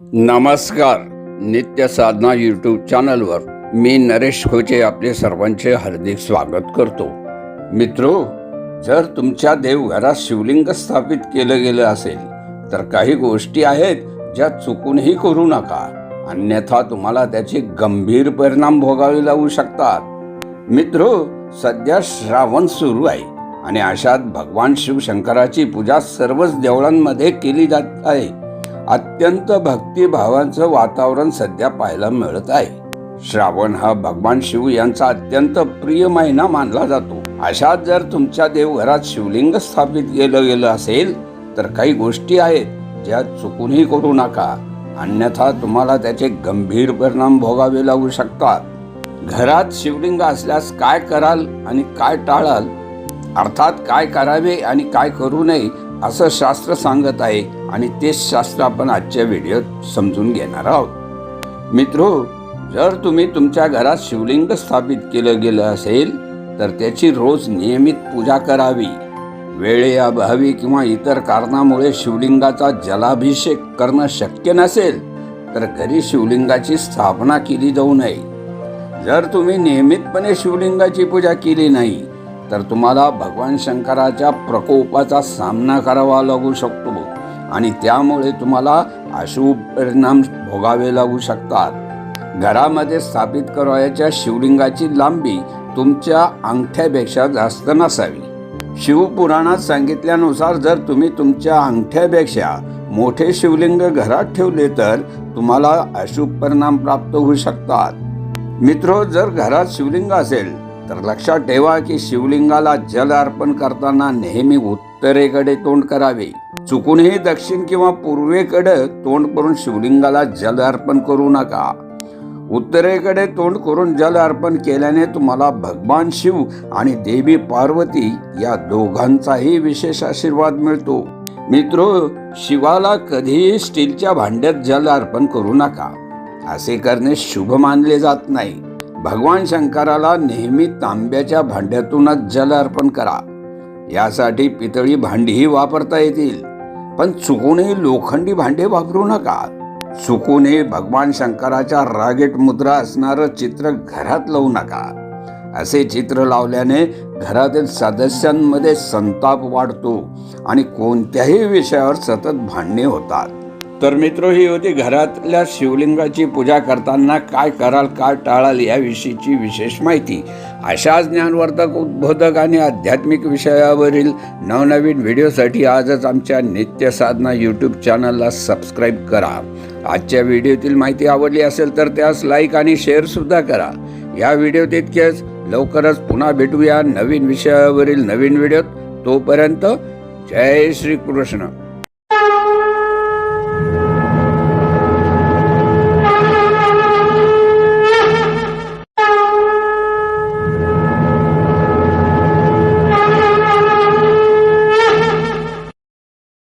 नमस्कार. नित्य साधना यूट्यूब चॅनलवर मी नरेश खोचे आपले सर्वांचे हार्दिक स्वागत करतो. मित्रो जर तुमच्या देवघरात शिवलिंग स्थापित केलं गेलं असेल तर काही गोष्टी आहेत ज्या चुकूनही करू नका. अन्यथा तुम्हाला त्याचे गंभीर परिणाम भोगावे लागू शकतात. मित्रो सध्या श्रावण सुरू आहे आणि अशात भगवान शिवशंकराची पूजा सर्वच देवळांमध्ये केली जात आहे. अत्यंत भक्तिभावांचं वातावरण सध्या पाहायला मिळत आहे. श्रावण हा भगवान शिव यांचा अत्यंत प्रिय महिना मानला जातो. अशात जर तुमच्या देवघरात शिवलिंग स्थापित केलं गेलं असेल तर काही गोष्टी आहेत ज्या चुकूनही करू नका. अन्यथा तुम्हाला त्याचे गंभीर परिणाम भोगावे लागू शकतात. घरात शिवलिंग असल्यास काय कराल आणि काय टाळाल? अर्थात काय करावे आणि काय करू नये असं शास्त्र सांगत आहे. आणि तेच शास्त्र आपण आजच्या व्हिडिओत समजून घेणार आहोत. मित्रो जर तुम्ही तुमच्या घरात शिवलिंग स्थापित केलं गेलं असेल तर त्याची रोज नियमित पूजा करावी. वेळेअभावी किंवा इतर कारणामुळे शिवलिंगाचा जलाभिषेक करणं शक्य नसेल तर घरी शिवलिंगाची स्थापना केली जाऊ नये. जर तुम्ही नियमितपणे शिवलिंगाची पूजा केली नाही तर तुम्हाला भगवान शंकराच्या प्रकोपाचा सामना करावा लागू शकतो. आणि त्यामुळे तुम्हाला अशुभ परिणाम भोगावे लागू शकतात. घरामध्ये स्थापित करावयाच्या शिवलिंगाची लांबी तुमच्या अंगठ्यापेक्षा जास्त नसावी. शिवपुराणात सांगितल्यानुसार जर तुम्ही तुमच्या अंगठ्यापेक्षा मोठे शिवलिंग घरात ठेवले तर तुम्हाला अशुभ परिणाम प्राप्त होऊ शकतात. मित्रो जर घरात शिवलिंग असेल तर लक्षात ठेवा की शिवलिंगाला जल अर्पण करताना नेहमी उत्तरेकडे तोंड करावे. चुकूनही दक्षिण किंवा पूर्वेकडे तोंड करून शिवलिंगाला जल अर्पण करू नका. उत्तरेकडे तोंड करून जल अर्पण केल्याने तुम्हाला भगवान शिव आणि देवी पार्वती या दोघांचाही विशेष आशीर्वाद मिळतो. मित्र शिवाला कधीही स्टीलच्या भांड्यात जल अर्पण करू नका. असे करणे शुभ मानले जात नाही. भगवान शंकराला नेहमी तांब्याच्या भांड्यातूनच जल अर्पण करा. यासाठी पितळी भांडीही वापरता येतील. पण चुकूनही लोखंडी भांडे वापरू नका. चुकूनही भगवान शंकराच्या रागेट मुद्रा असणारं चित्र घरात लावू नका. असे चित्र लावल्याने घरातील सदस्यांमध्ये संताप वाढतो आणि कोणत्याही विषयावर सतत भांडणे होतात. तर मित्र ही होती घरातल्या शिवलिंगाची पूजा करताना काय कराल काय टाळाल याविषयीची विशेष माहिती. अशाच ज्ञानवर्धक उद्बोधक आणि आध्यात्मिक विषयावरील नवनवीन व्हिडिओसाठी आजच आमच्या नित्य साधना यूट्यूब चॅनलला सबस्क्राईब करा. आजच्या व्हिडिओतील माहिती आवडली असेल तर त्यास लाईक आणि शेअर सुद्धा करा. या व्हिडिओ तितकेच लवकरच पुन्हा भेटूया नवीन विषयावरील नवीन व्हिडिओत. तोपर्यंत जय श्री कृष्ण